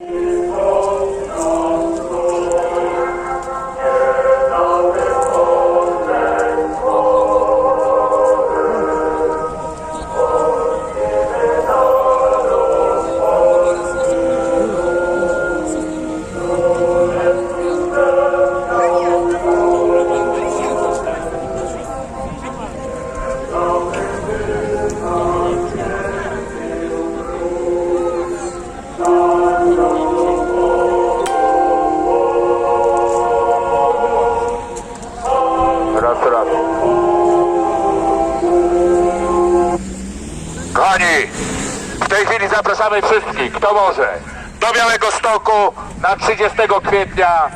Raz, Kochani, w tej chwili zapraszamy wszystkich, kto może, do Białego Stoku na 30 kwietnia,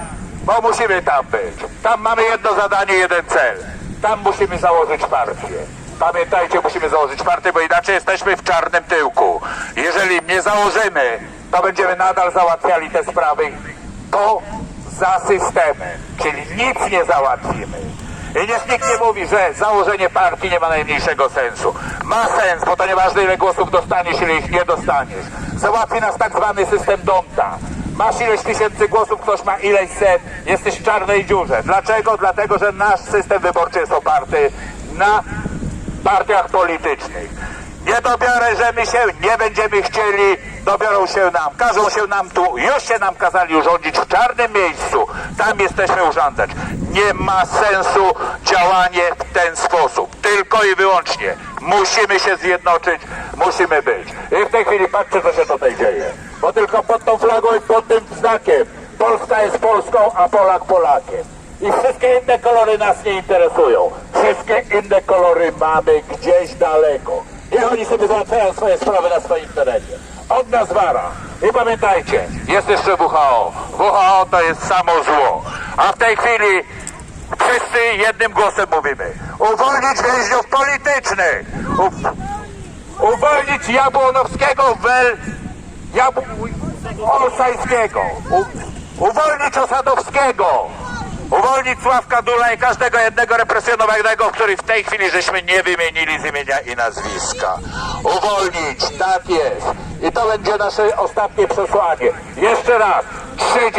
bo musimy tam być. Tam mamy jedno zadanie, jeden cel. Tam musimy założyć partię. Pamiętajcie, musimy założyć partię, bo inaczej jesteśmy w czarnym tyłku. Jeżeli nie założymy, to będziemy nadal załatwiali te sprawy poza systemem, czyli nic nie załatwimy. I niech nikt nie mówi, że założenie partii nie ma najmniejszego sensu. Ma sens, bo to nieważne ile głosów dostaniesz, ile ich nie dostaniesz. Załatwi nas tak zwany system Donta. Masz ileś tysięcy głosów, ktoś ma ileś set, jesteś w czarnej dziurze. Dlaczego? Dlatego, że nasz system wyborczy jest oparty na partiach politycznych. Nie dobiorę, że my się nie będziemy chcieli, dobiorą się nam, każą się nam tu, już się nam kazali urządzić w czarnym miejscu, tam jesteśmy urządzać. Nie ma sensu działanie w ten sposób, tylko i wyłącznie. Musimy się zjednoczyć, musimy być. I w tej chwili patrzcie, co się tutaj dzieje. Bo tylko pod tą flagą i pod tym znakiem Polska jest Polską, a Polak Polakiem. I wszystkie inne kolory nas nie interesują. Wszystkie inne kolory mamy gdzieś daleko. I oni sobie załatwiają swoje sprawy na swoim terenie. Od nas wara. I pamiętajcie, jest jeszcze WHO. WHO to jest samo zło. A w tej chwili wszyscy jednym głosem mówimy. Uwolnić więźniów politycznych. U, uwolnić Jabłonowskiego, Wel... Jabł... Olsajskiego. U, uwolnić Osadowskiego. Uwolnić Sławka Dula i każdego jednego represjonowanego, który w tej chwili żeśmy nie wymienili z imienia i nazwiska. Uwolnić, tak jest. I to będzie nasze ostatnie przesłanie. Jeszcze raz, 30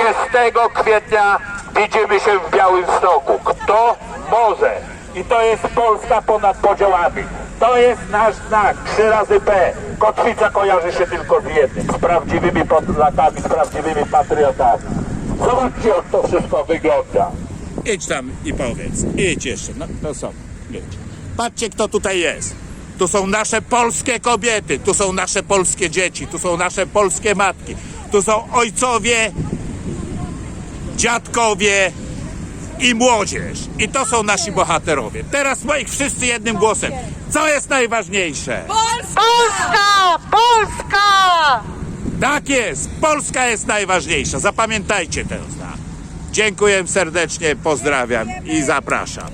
kwietnia widzimy się w Białym Stoku. Kto może? I to jest Polska ponad podziałami. To jest nasz znak, trzy razy P. Kotwica kojarzy się tylko z jednym, z prawdziwymi Polakami, z prawdziwymi patriotami. Zobaczcie, jak to wszystko wygląda. Idź tam i powiedz. Idź jeszcze. No to są. Idź. Patrzcie, kto tutaj jest. Tu są nasze polskie kobiety, tu są nasze polskie dzieci, tu są nasze polskie matki, tu są ojcowie, dziadkowie i młodzież. I to są nasi bohaterowie. Teraz moich wszyscy jednym głosem. Co jest najważniejsze? Polska! Polska! Tak jest, Polska jest najważniejsza. Zapamiętajcie ten znak. Dziękuję serdecznie, pozdrawiam i zapraszam.